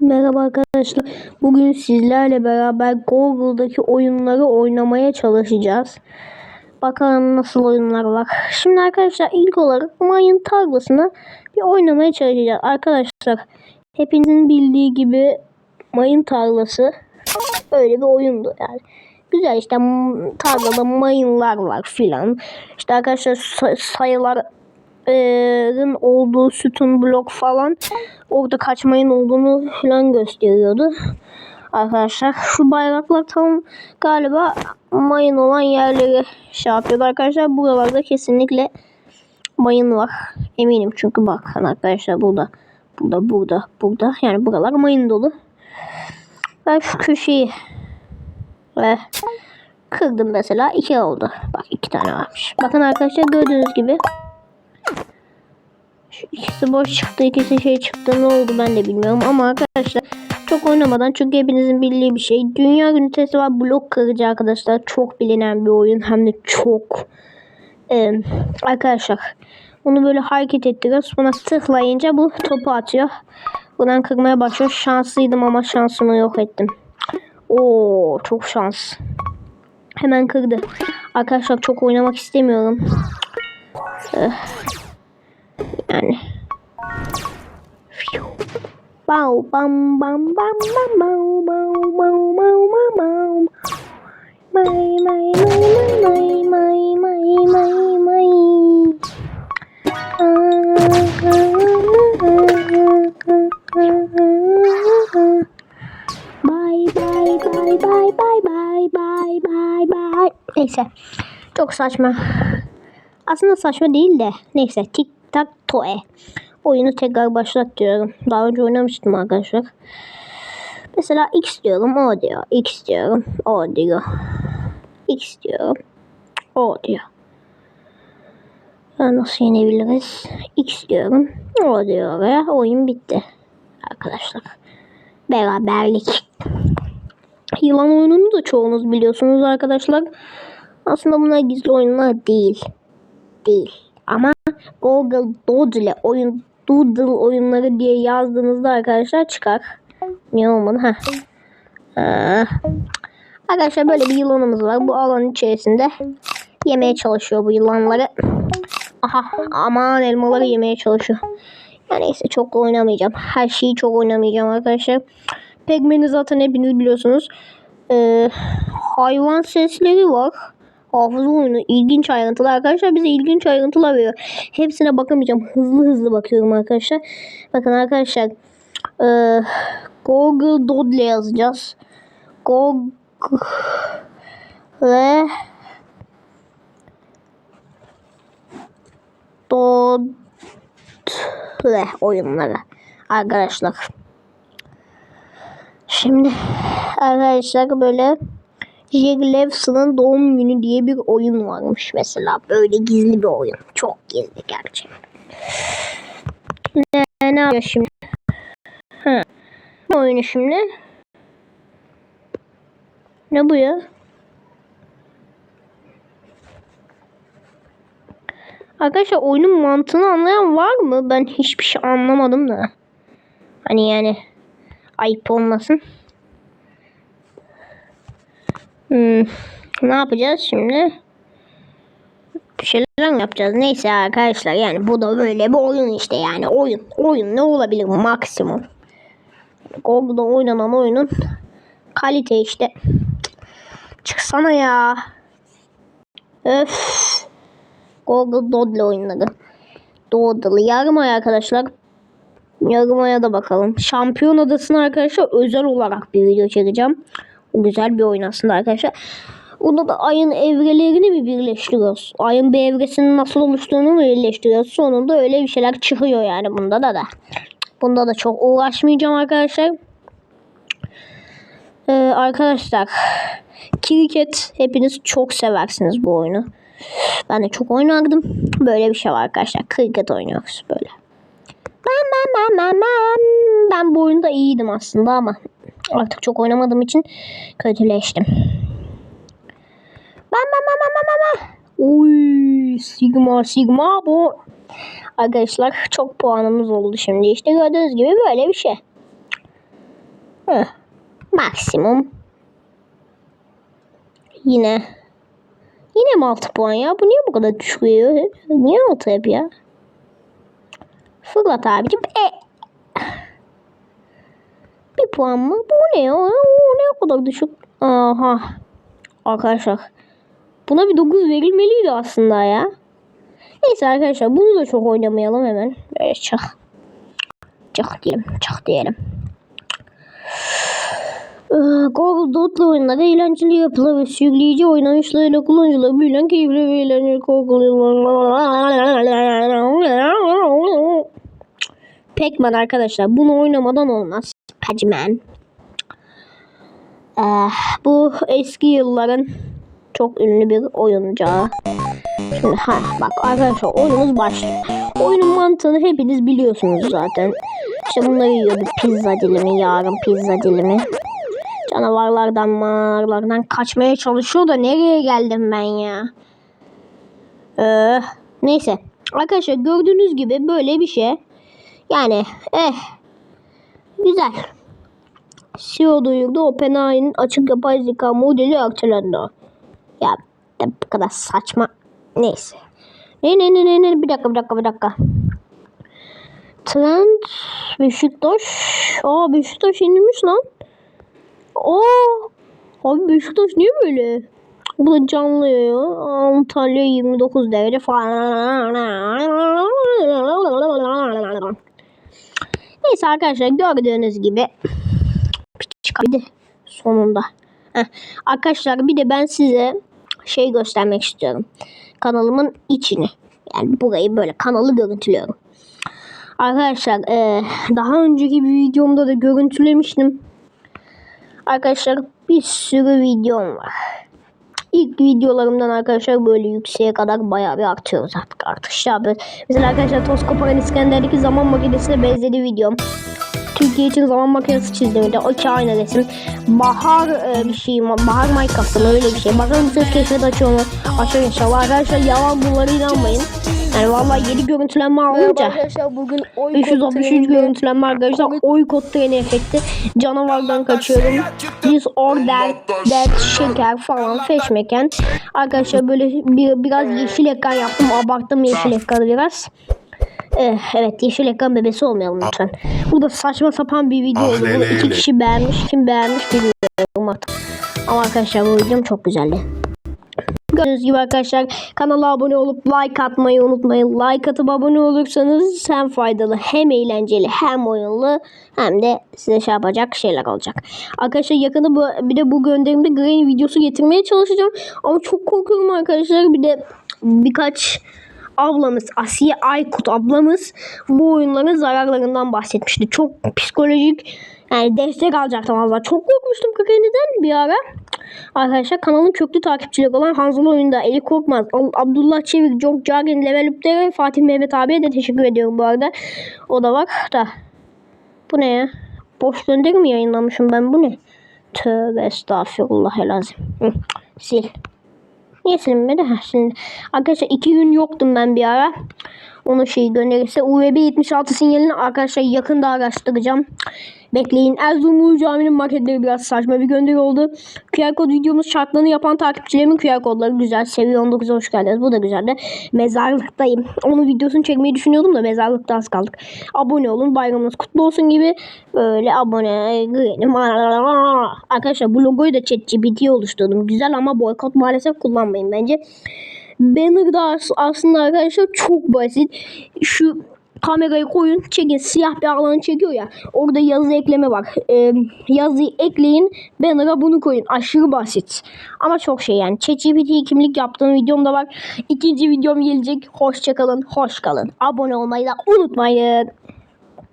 Merhaba arkadaşlar. Bugün sizlerle beraber Google'daki oyunları oynamaya çalışacağız. Bakalım nasıl oyunlar var. Şimdi arkadaşlar ilk olarak mayın tarlasını bir oynamaya çalışacağız. Arkadaşlar hepinizin bildiği gibi mayın tarlası öyle bir oyundu yani. Güzel işte tarlada mayınlar var filan. İşte arkadaşlar say- sayılar sayıların olduğu sütun blok falan orada kaçmayın olduğunu falan gösteriyordu. Arkadaşlar şu bayraklar tam galiba mayın olan yerleri şey yapıyordu arkadaşlar. Buralarda kesinlikle mayın var. Eminim çünkü bakın arkadaşlar burada burada burada burada yani buralar mayın dolu. Ben şu köşeyi ve kırdım mesela iki oldu. Bak iki tane varmış. Bakın arkadaşlar gördüğünüz gibi ikisi boş çıktı, ikisi şey çıktı. Ne oldu ben de bilmiyorum ama arkadaşlar çok oynamadan çünkü hepinizin bildiği bir şey. Dünya ünitesi var blok kırıcı arkadaşlar. Çok bilinen bir oyun hem de çok. Ee, arkadaşlar onu böyle hareket ettiriyoruz. Buna tıklayınca bu topu atıyor. Buradan kırmaya başlıyor. Şanslıydım ama şansımı yok ettim. Oo çok şans. Hemen kırdı. Arkadaşlar çok oynamak istemiyorum. Ee, Bam bam bam bam bam bam bam bam bam bam bam. May may may may may may may may. Bye bye bye bye bye bye bye bye bye. Neyse. Çok saçma. Aslında saçma değil de. Neyse. Tik tak toe. Oyunu tekrar başlat diyorum. Daha önce oynamıştım arkadaşlar. Mesela X diyorum. O diyor. X diyorum. O diyor. X diyorum. O diyor. Ya nasıl yenebiliriz? X diyorum. O diyor oraya. Oyun bitti. Arkadaşlar. Beraberlik. Yılan oyununu da çoğunuz biliyorsunuz arkadaşlar. Aslında bunlar gizli oyunlar değil. Değil. Ama Google Doodle oyun Doodle oyunları diye yazdığınızda arkadaşlar çıkar. Niye olmadı? Heh. Ee, arkadaşlar böyle bir yılanımız var. Bu alan içerisinde yemeye çalışıyor bu yılanları. Aha aman elmaları yemeye çalışıyor. Ya neyse çok oynamayacağım. Her şeyi çok oynamayacağım arkadaşlar. Pac-Man'i zaten hepiniz biliyorsunuz. Ee, hayvan sesleri var. Hafıza oyunu ilginç ayrıntılar arkadaşlar bize ilginç ayrıntılar veriyor. Hepsine bakamayacağım. Hızlı hızlı bakıyorum arkadaşlar. Bakın arkadaşlar ee, Google Doodle yazacağız. Google Doodle oyunları arkadaşlar. Şimdi arkadaşlar böyle Jack Levson'ın doğum günü diye bir oyun varmış mesela. Böyle gizli bir oyun. Çok gizli gerçekten. Ne, ne yapıyor şimdi? Ha. Ne oyunu şimdi? Ne bu ya? Arkadaşlar oyunun mantığını anlayan var mı? Ben hiçbir şey anlamadım da. Hani yani ayıp olmasın. Hmm, ne yapacağız şimdi? Bir şeyler mi yapacağız? Neyse arkadaşlar yani bu da böyle bir oyun işte yani oyun. Oyun ne olabilir maksimum? Google'da oynanan oyunun kalite işte. Çıksana ya. Öf. Google Doodle oyunları. Doodle. Yarım ay arkadaşlar. Yarım aya da bakalım. Şampiyon adasını arkadaşlar özel olarak bir video çekeceğim. Güzel bir oyun aslında arkadaşlar. Onda da ayın evrelerini mi birleştiriyoruz? Ayın bir evresinin nasıl oluştuğunu mu birleştiriyoruz? Sonunda öyle bir şeyler çıkıyor yani bunda da da. Bunda da çok uğraşmayacağım arkadaşlar. Ee, arkadaşlar Kriket hepiniz çok seversiniz bu oyunu. Ben de çok oynardım. Böyle bir şey var arkadaşlar. Kriket oynuyoruz böyle. Ben ben ben ben ben. Ben bu oyunda iyiydim aslında ama artık çok oynamadığım için kötüleştim. Ben ben ben ben ben ben. Uy sigma sigma bu. Arkadaşlar çok puanımız oldu şimdi. İşte gördüğünüz gibi böyle bir şey. Heh. Maksimum. Yine. Yine mi 6 puan ya? Bu niye bu kadar hep? Niye 6 hep ya? Fırlat abicim. E. Puan mı? Bu ne ya? O ne o kadar düşük? Aha. Arkadaşlar. Buna bir 9 verilmeliydi aslında ya. Neyse arkadaşlar bunu da çok oynamayalım hemen. Böyle çak. Çak diyelim. Çak diyelim. Ee, Google Dot'la oyunlar eğlenceli yapılar ve sürükleyici oynanışlarıyla kullanıcılar büyülen keyifli ve eğlenceli Google Pac-Man arkadaşlar bunu oynamadan olmaz. Pac-Man. Ee, bu eski yılların çok ünlü bir oyuncağı. Şimdi ha bak arkadaşlar oyunumuz başlıyor. Oyunun mantığını hepiniz biliyorsunuz zaten. İşte bunları yiyorduk. Pizza dilimi, yarın pizza dilimi. Canavarlardan, mağaralardan kaçmaya çalışıyor da nereye geldim ben ya? Ee, neyse. Arkadaşlar gördüğünüz gibi böyle bir şey. Yani eh. Güzel. CEO duyurdu OpenAI'nin açık yapay zeka modeli akçelendi. Ya bu kadar saçma. Neyse. Ne ne ne ne ne bir dakika bir dakika bir dakika. Trend Beşiktaş. Aa Beşiktaş inmiş lan. Aa abi Beşiktaş niye böyle? Bu da canlı ya. Antalya 29 derece falan. Neyse arkadaşlar gördüğünüz gibi çıkardı sonunda. Heh. Arkadaşlar bir de ben size şey göstermek istiyorum. Kanalımın içini. Yani burayı böyle kanalı görüntülüyorum. Arkadaşlar eee, daha önceki bir videomda da görüntülemiştim. Arkadaşlar bir sürü videom var. İlk videolarımdan arkadaşlar böyle yükseğe kadar bayağı bir artıyoruz artık artık. Şey. Mesela arkadaşlar Toz Koparan İskender'deki zaman makinesine benzedi videom. Türkiye için zaman makinesi çizdim. Bir de o iki aynı resim. Bahar e, bir şey? Bahar Minecraft'ta mı öyle bir şey. Bakalım ses keşfet açıyor mu? Açıyor inşallah. Arkadaşlar yalan bunlara inanmayın. Yani vallahi yeni görüntülenme alınca. arkadaşlar bugün oy 563 görüntülenme arkadaşlar. Oy kod treni efekti. Canavardan kaçıyorum. Disorder, Dead, Şeker falan feşmeken. Arkadaşlar böyle bir, biraz yeşil ekran yaptım. Abarttım yeşil ekranı biraz. Eh, evet yeşil ekran bebesi olmayalım lütfen. Bu da saçma sapan bir video Ah, oldu. Bunu iki kişi beğenmiş. Kim beğenmiş bilmiyorum artık. Ama arkadaşlar bu videom çok güzeldi. Gördüğünüz gibi arkadaşlar kanala abone olup like atmayı unutmayın. Like atıp abone olursanız hem faydalı hem eğlenceli hem oyunlu hem de size şey yapacak şeyler olacak. Arkadaşlar yakında bu, bir de bu gönderimde Granny videosu getirmeye çalışacağım. Ama çok korkuyorum arkadaşlar. Bir de birkaç ablamız Asiye Aykut ablamız bu oyunların zararlarından bahsetmişti. Çok psikolojik yani destek alacaktım valla. Çok korkmuştum Granny'den bir ara. Arkadaşlar kanalın köklü takipçileri olan Hanzal Oyunda, Eli Korkmaz, Ab- Abdullah Çevik, Çok Cagin, Level Up'te ve Fatih Mehmet abiye de teşekkür ediyorum bu arada. O da var da. Bu ne ya? Boş gönderi mi yayınlamışım ben bu ne? Tövbe estağfurullah. Hı, sil. Niye silinmedi? Ha, silindi. Arkadaşlar iki gün yoktum ben bir ara. Onu şey gönderirse UVB 76 sinyalini arkadaşlar yakında araştıracağım. Bekleyin. Erzurum Ulu Camii'nin maketleri biraz saçma bir gönderi oldu. QR kod videomuz şartlarını yapan takipçilerimin QR kodları güzel. Seviye 19'a hoş geldiniz. Bu da güzeldi. Mezarlıktayım. Onun videosunu çekmeyi düşünüyordum da mezarlıkta az kaldık. Abone olun. Bayramınız kutlu olsun gibi. Böyle abone. Arkadaşlar bu logoyu da ChatGPT oluşturdum. Güzel ama boykot maalesef kullanmayın bence. Banner'da as- aslında arkadaşlar çok basit. Şu kamerayı koyun çekin. Siyah bir alanı çekiyor ya. Orada yazı ekleme var. Ee, yazıyı ekleyin banner'a bunu koyun. Aşırı basit. Ama çok şey yani. ChatGPT kimlik yaptığım videom da var. İkinci videom gelecek. Hoşçakalın hoş kalın. Abone olmayı da unutmayın